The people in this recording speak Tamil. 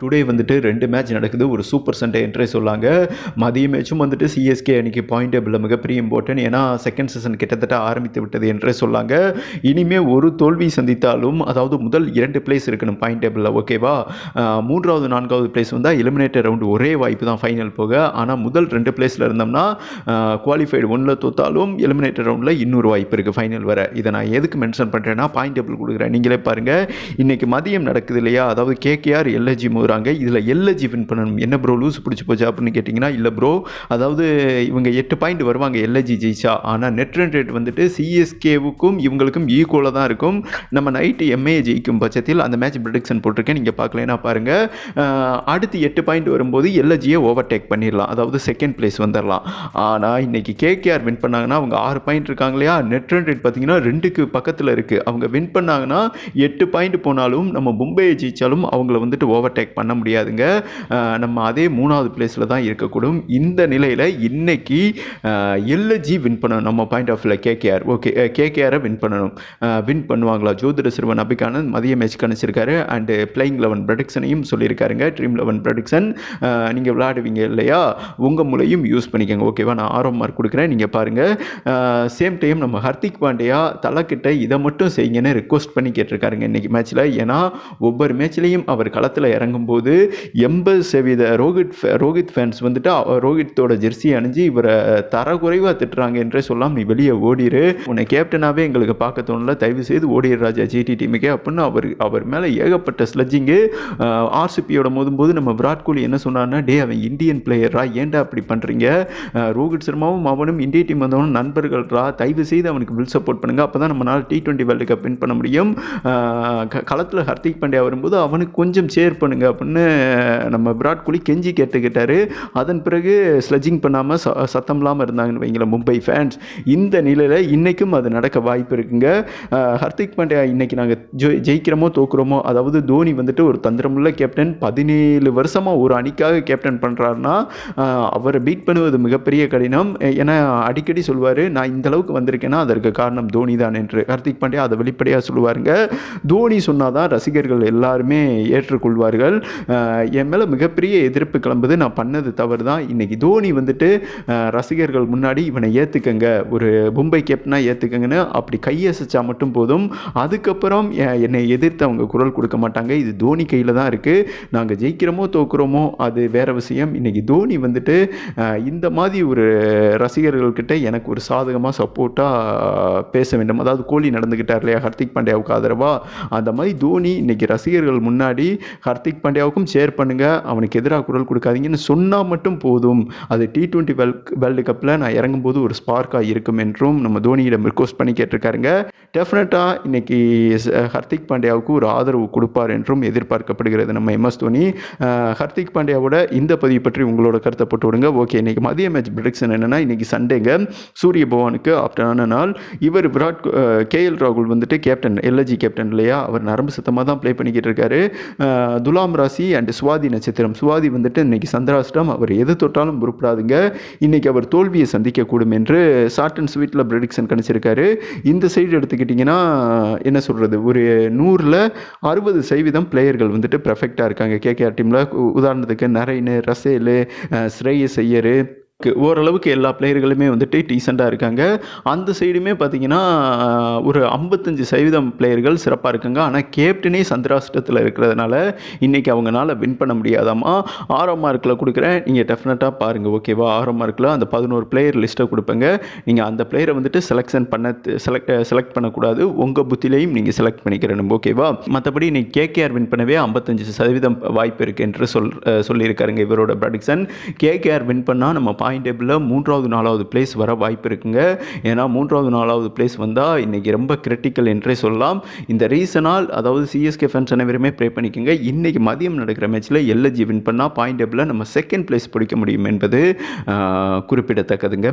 டுடே வந்துட்டு ரெண்டு மேட்ச் நடக்குது. ஒரு சூப்பர் சண்டே என்றே சொல்லாங்க. மதிய மேட்சும் வந்துட்டு சிஎஸ்கே அன்னைக்கு பாயிண்ட் டேபிளில் மிகப்பெரிய இம்பார்ட்டன்ட் ஏன்னா செகண்ட் சீசன் கிட்டத்தட்ட ஆரம்பித்து விட்டது என்றே சொல்லாங்க. இனிமேல் ஒரு தோல்வி சந்தித்தாலும் அதாவது முதல் இரண்டு பிளேஸ் இருக்கணும் பாயிண்ட் டேபிளில் ஓகேவா மூன்றாவது நான்காவது பிளேஸ் வந்தால் எலிமினேட்டர் ரவுண்டு ஒரே வாய்ப்பு தான் ஃபைனல் போக. ஆனால் முதல் ரெண்டு பிளேஸில் இருந்தோம்னா குவாலிஃபைடு ஒன்றில் தோத்தாலும் எலிமினேட்டர் ரவுண்டில் இன்னொரு வாய்ப்பு இருக்குது ஃபைனல் வர. இதை நான் எதுக்கு மென்ஷன் பண்ணுறேன்னா பாயிண்ட் டேபிள் கொடுக்குறேன். நீங்களே பாருங்கள் இன்றைக்கி மதியம் நடக்குது இல்லையா? அதாவது கேகேஆர் எல்எஜி மோதுறாங்க இதில் எல்எஜி வின் பண்ணணும். என்ன ப்ரோ லூஸ் பிடிச்சி போச்சா அப்படின்னு கேட்டிங்கன்னா இல்லை ப்ரோ அதாவது இவங்க எட்டு பாயிண்ட் வருவாங்க எல்எஜி ஜெயிச்சா. ஆனால் நெட் ரன் ரேட் வந்துட்டு சிஎஸ்கேவுக்கும் இவங்களுக்கும் ஈக்குவலாக தான் இருக்கும். நம்ம நைட்டு எம்ஏ ஜெயிக்கும் பட்சத்தில் அந்த மேட்ச் ப்ரொடிக்ஷன் போட்டிருக்கேன். நீங்கள் பார்க்கலனா பாருங்கள் அடுத்து எட்டு பாயிண்ட் வரும்போது எல்எஜியை ஓவர்டேக் பண்ணிடலாம். அதாவது செகண்ட் பிளேஸ் வந்துடலாம். ஆனால் இன்றைக்கி கேகேஆர் வின் பண்ணாங்கன்னா அவங்க ஆறு பாயிண்ட் இருக்காங்க இல்லையா? நெட் ரன் ரேட் பார்த்தீங்கன்னா ரெண்டுக்கு பக்கத்தில் இருக்குது அவங்க வின் பண்ணாங்கன்னா எட்டு பாயிண்ட் போனாலும் நம்ம மும்பையை ஜெயித்தாலும் அவங்கள வந்துட்டு ஓவர்டேக் பண்ண முடியாதுங்க. நம்ம அதே மூணாவது பிளேஸில் தான் இருக்கக்கூடும். இந்த நிலையில் இன்றைக்கி எல்ஜி வின் பண்ணணும் நம்ம பாயிண்ட் ஆஃப் வியூவில் கேகேஆர் ஓகே கேகேஆரை வின் பண்ணணும். வின் பண்ணுவாங்களா? ஜோதிட சிறுவன் அபிகானந்த் மதிய மேட்ச் கணிச்சிருக்காரு. அண்டு பிளேயிங் லெவன் ப்ரொடிக்ஷனையும் சொல்லியிருக்காருங்க. ட்ரீம் லெவன் ப்ரொடிக்ஷன் நீங்கள் விளையாடுவீங்க இல்லையா? உங்கள் மூலையும் யூஸ் பண்ணிக்கோங்க. ஓகேவா நான் ஆர்வம் மார்க் கொடுக்குறேன். நீங்கள் பாருங்கள் சேம் டைம் நம்ம ஹர்திக் பாண்டியா தலைக்கிட்ட இதை மட்டும் செய்யுங்கன்னு ரிக்வஸ்ட் பண்ணி கேட்டிருக்காருங்க இன்றைக்கி மேட்ச்சில் ஏன்னா ஒவ்வொரு மேட்ச்லேயும் அவர் களத்தில் இறங்கும் போது எண்பது சதவீத ரோஹித் ரோஹித் ஃபேன்ஸ் வந்துட்டு ரோஹித்தோட ஜெர்சி அணிஞ்சு இவரை தரக்குறைவாக திட்டுறாங்க என்றே சொல்லாம் நீ வெளியே ஓடிரு. உன்னை கேப்டனாகவே எங்களுக்கு பார்க்க தோணல. தயவு செய்து ஓடிடு ராஜா ஜிடி டீமுக்கே அப்படின்னு அவர் அவர் மேலே ஏகப்பட்ட ஸ்லஜ்ஜிங்கு ஆர்சிபியோட மோதும்போது நம்ம விராட் கோலி என்ன சொன்னார்னா டே அவன் இந்தியன் பிளேயரா ஏன்டா அப்படி பண்ணுறீங்க ரோஹித் சர்மாவும் அவனும் இந்திய டீம் வந்தவனும் நண்பர்கள்ரா தயவு செய்து அவனுக்கு வில் சப்போர்ட் பண்ணுங்கள் அப்போ தான் நம்மளால் T twenty world cup win பண்ண முடியும். களத்தில் ஹர்திக் பாண்டியா வரும்போது அவனுக்கு கொஞ்சம் ஷேர் பண்ணுங்கள் அப்படின்னு நம்ம விராட் கோலி கெஞ்சி கேட்டுக்கிட்டாரு. அதன் பிறகு ஸ்லெஜிங் பண்ணாமல் ச சத்தம் இல்லாமல் இருந்தாங்கன்னு வைங்களேன் மும்பை ஃபேன்ஸ் இந்த நிலையில் இன்றைக்கும் அது நடக்க வாய்ப்பு இருக்குங்க. ஹர்திக் பாண்டியா இன்றைக்கி நாங்கள் ஜெய் ஜெயிக்கிறோமோ தோக்குறோமோ அதாவது தோனி வந்துட்டு ஒரு தந்திரமுள்ள கேப்டன் பதினேழு வருஷமாக ஒரு அணிக்காக கேப்டன் பண்ணுறாருன்னா அவரை பீட் பண்ணுவது மிகப்பெரிய கடினம். ஏன்னா அடிக்கடி சொல்வார் நான் இந்த அளவுக்கு வந்திருக்கேன்னா அதற்கு காரணம் தோனி தான் என்று. ஹர்திக் பாண்டியா அதை வெளிப்படையாக சொல்லுவாருங்க. தோனி சொன்னால் தான் ரசிகர்கள் எல்லாருமே ஏற்றுக்கொள்வார்கள். என் மேலே மிகப்பெரிய எதிர்ப்பு கிளம்புது. நான் பண்ணது தவறு தான் இன்றைக்கி தோனி வந்துட்டு ரசிகர்கள் முன்னாடி இவனை ஏற்றுக்கங்க ஒரு மும்பை கேப்டனாக ஏற்றுக்கங்கன்னு அப்படி கையசைச்சா மட்டும் போதும். அதுக்கப்புறம் என்னை எதிர்த்து அவங்க குரல் கொடுக்க மாட்டாங்க. இது தோனி கையில் தான் இருக்குது நாங்கள் ஜெயிக்கிறோமோ தோக்குறோமோ அது வேற விஷயம். இன்றைக்கி தோனி வந்துட்டு இந்த மாதிரி ஒரு ரசிகர்கள்கிட்ட எனக்கு ஒரு சாதகமாக சப்போர்ட்டாக பேச வேண்டும். அதாவது கோலி நடந்துக்கிட்டார் இல்லையா? ஹர்திக் பாண்டியாவுக்கு ஆதரவாக அந்த மாதிரி தோனி இன்னைக்கு ரசிகர்கள் முன்னாடி ஹர்திக் பாண்டியாவுக்கும் ஷேர் பண்ணுங்க. அவனுக்கு எதிராக குரல் கொடுக்காதீங்கன்னு சொன்னால் மட்டும் போதும். அது டி டுவெண்ட்டி வேர்ல்டு கப்பில் நான் இறங்கும்போது ஒரு ஸ்பார்க்காக இருக்கும் என்றும் நம்ம தோனியிடம் ரிக்வஸ்ட் பண்ணி கேட்டிருக்காருங்க. டெஃபினட்டாக இன்னைக்கு ஹர்திக் பாண்டியாவுக்கு ஒரு ஆதரவு கொடுப்பார் என்றும் எதிர்பார்க்கப்படுகிறது நம்ம எம்எஸ் தோனி. ஹர்திக் பாண்டியாவோட இந்த பதிவு பற்றி உங்களோட கருத்தை போட்டு விடுங்க. ஓகே இன்றைக்கி மதிய மேட்ச் ப்ரிடிக்ஷன் என்னன்னா இன்றைக்கி சண்டேங்க சூரிய பவானுக்கு ஆஃப்டரான நாள் இவர் விராட் கேஎல் ராகுல் வந்துட்டு கேப்டன் எல்எஜி கேப்டன் இல்லையா? அவர் நரம்பு சத்தமாக தான் ப்ளே பண்ணிக்கிட்டு இருக்காரு. துலாம் துலாம் ராசி அண்ட் சுவாதி நட்சத்திரம். சுவாதி வந்துட்டு இன்னைக்கு சந்திராஷ்டம் அவர் எது தொட்டாலும் உருப்படாதுங்க இன்னைக்கு அவர் தோல்வியை சந்திக்கக்கூடும் என்று ஷார்ட் அண்ட் ஸ்வீட்டில் ப்ரெடிக்ஷன் கணிச்சிருக்காரு. இந்த சைடு எடுத்துக்கிட்டிங்கன்னா என்ன சொல்கிறது ஒரு நூறில் அறுபது சதவீதம் பிளேயர்கள் வந்துட்டு பெர்ஃபெக்டாக இருக்காங்க. கேகேஆர் டீமில் உதாரணத்துக்கு நரைனு ரசேலு ஸ்ரேய ஸ்ரேயஸ் ஐயரு ஓரளவுக்கு எல்லா பிளேயர்களுமே வந்துட்டு டீசெண்டாக இருக்காங்க. அந்த சைடுமே பார்த்தீங்கன்னா ஒரு ஐம்பத்தஞ்சு சதவீதம் பிளேயர்கள் சிறப்பாக இருக்காங்க. ஆனால் கேப்டனே சந்திராஷ்டத்தில் இருக்கிறதுனால இன்றைக்கி அவங்களால வின் பண்ண முடியாதாமா? ஆறாம் மார்க்கில் கொடுக்குறேன். நீங்கள் டெஃபினட்டாக பாருங்கள் ஓகேவா ஆறாம் மார்க்கில் அந்த பதினோரு பிளேயர் லிஸ்ட்டை கொடுப்பேங்க. நீங்கள் அந்த பிளேயரை வந்துட்டு செலெக்ஷன் பண்ண செலக்ட் செலக்ட் பண்ணக்கூடாது. உங்கள் புத்திலையும் நீங்கள் செலக்ட் பண்ணிக்கிறணும் ஓகேவா மற்றபடி இன்னைக்கு கேகேஆர் வின் பண்ணவே ஐம்பத்தஞ்சு சதவீதம் வாய்ப்பு இருக்குது என்று சொல் சொல்லியிருக்காருங்க இவரோட ப்ரடிக்ஷன் கேகேஆர் வின் பண்ணால் நம்ம பாயிண்ட் டேபிளில் மூன்றாவது நாலாவது பிளேஸ் வர வாய்ப்பு இருக்குங்க. ஏன்னா மூன்றாவது நாலாவது பிளேஸ் வந்தால் இன்றைக்கி ரொம்ப கிரிட்டிக்கல் என்றே சொல்லலாம். இந்த ரீசனால் அதாவது சிஎஸ்கே ஃபேன்ஸ் அனைவருமே ப்ரே பண்ணிக்கோங்க. இன்றைக்கி மதியம் நடக்கிற மேட்ச்சில் எல்எஜி வின் பண்ணால் பாயிண்ட் டேபிளில் நம்ம செகண்ட் பிளேஸ் பிடிக்க முடியும் என்பது குறிப்பிடத்தக்கதுங்க.